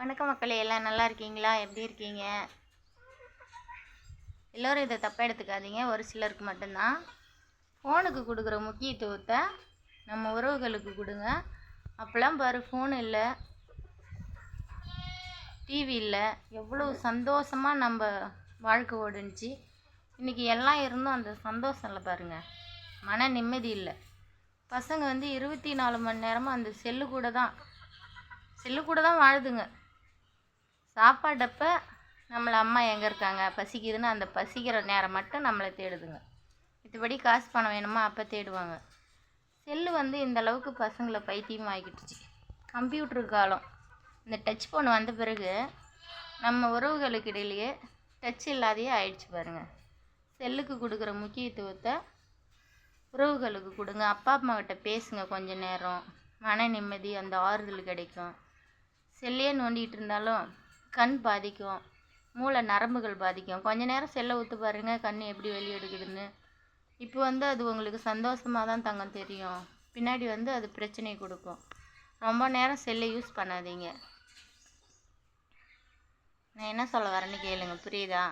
வணக்கம் மக்களே எல்லாம் நல்லா இருக்கீங்களா? எப்படி இருக்கீங்க? எல்லோரும் இதை தப்பாக எடுத்துக்காதீங்க. ஒரு சிலருக்கு மட்டும்தான். ஃபோனுக்கு கொடுக்குற முக்கியத்துவத்தை நம்ம உறவுகளுக்கு கொடுங்க. அப்போல்லாம் பாரு ஃபோன் இல்லை. டிவி இல்லை. எவ்வளோ சந்தோஷமாக நம்ம வாழ்க்கை ஓடுனுச்சு. இன்றைக்கி எல்லாம் இருந்தும் அந்த சந்தோஷம் இல்லை பாருங்கள் மன நிம்மதி இல்லை. பசங்க வந்து இருபத்தி நாலு மணி நேரமும் அந்த செல்லு கூட தான். செல்லு கூட தான் வாழுதுங்க. சாப்பாடப்ப நம்மளை அம்மா எங்கே இருக்காங்க? பசிக்குதுன்னு அந்த பசிக்கிற நேரம் மட்டும் நம்மளை தேடுதுங்க. மற்றபடி காசு பணம் வேணுமா அப்போ தேடுவாங்க. செல்லு வந்து இந்த அளவுக்கு பசங்களை பைத்தியம் ஆகிக்கிட்டுச்சு கம்ப்யூட்டர் காலம். இந்த டச் ஃபோன் வந்த பிறகு நம்ம உறவுகளுக்கு இடையிலேயே டச் இல்லாதையே ஆயிடுச்சு பாருங்கள் செல்லுக்கு கொடுக்குற முக்கியத்துவத்தை உறவுகளுக்கு கொடுங்க. அப்பா அம்மாக்கிட்ட பேசுங்க கொஞ்ச நேரம். மன நிம்மதி அந்த ஆறுதல் கிடைக்கும். செல்லையே நோண்டிகிட்டு இருந்தாலும் கண் பாதிக்கும். மூளை நரம்புகள் பாதிக்கும். கொஞ்ச நேரம் செல்லை ஊற்று பாருங்க கண் எப்படி வெளியெடுக்குதுன்னு. இப்போ வந்து அது உங்களுக்கு சந்தோஷமாக தான் தங்கம் தெரியும். பின்னாடி வந்து அது பிரச்சனை கொடுக்கும். ரொம்ப நேரம் செல்லை யூஸ் பண்ணாதீங்க. நான் என்ன சொல்ல வரேன்னு கேளுங்க புரியுதா?